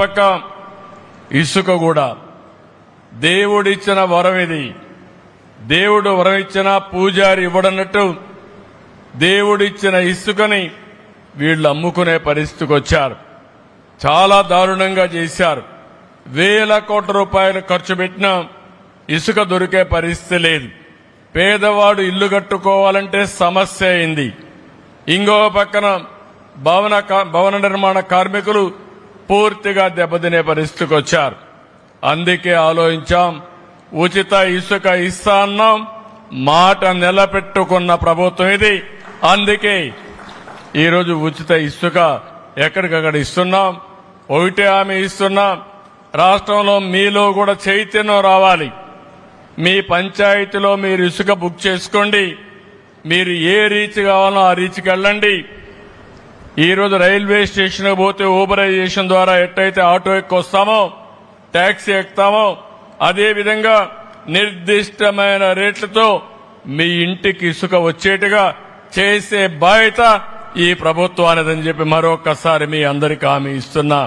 పక్క ఇసుక కూడా దేవుడిచ్చిన వరం ఇది. దేవుడు వరం ఇచ్చిన పూజారి ఇవ్వడన్నట్టు దేవుడిచ్చిన ఇసుకని వీళ్ళు అమ్ముకునే పరిస్థితికి వచ్చారు. చాలా దారుణంగా చేశారు. వేల కోట్ల రూపాయలు ఖర్చు పెట్టినా ఇసుక దొరికే పరిస్థితి లేదు. పేదవాడు ఇల్లు కట్టుకోవాలంటే సమస్య అయింది. ఇంకో పక్కన భవన భవన నిర్మాణ కార్మికులు పూర్తిగా దెబ్బతినే పరిస్థితికి వచ్చారు. అందుకే ఆలోచించాం ఉచిత ఇసుక ఇస్తా అన్నాం మాట నిలబెట్టుకున్న ప్రభుత్వం ఇది. అందుకే ఈరోజు ఉచిత ఇసుక ఎక్కడికక్కడ ఇస్తున్నాం ఒకటే ఆమె ఇస్తున్నాం. రాష్ట్రంలో మీలో కూడా చైతన్యం రావాలి. మీ పంచాయతీలో మీరు ఇసుక బుక్ చేసుకోండి. మీరు ఏ రీచ్ కావాలో ఆ రీచ్కి వెళ్ళండి. ఈరోజు రైల్వే స్టేషన్ పోతే ఊబరైజేషన్ ద్వారా ఎట్టయితే ఆటో ఎక్కొస్తామో ట్యాక్సీ ఎక్కుతామో అదేవిధంగా నిర్దిష్టమైన రేట్లతో మీ ఇంటికి ఇసుక వచ్చేట్టుగా చేసే బాధ్యత ఈ ప్రభుత్వానిదని చెప్పి మరొకసారి మీ అందరికీ హామీ ఇస్తున్నా.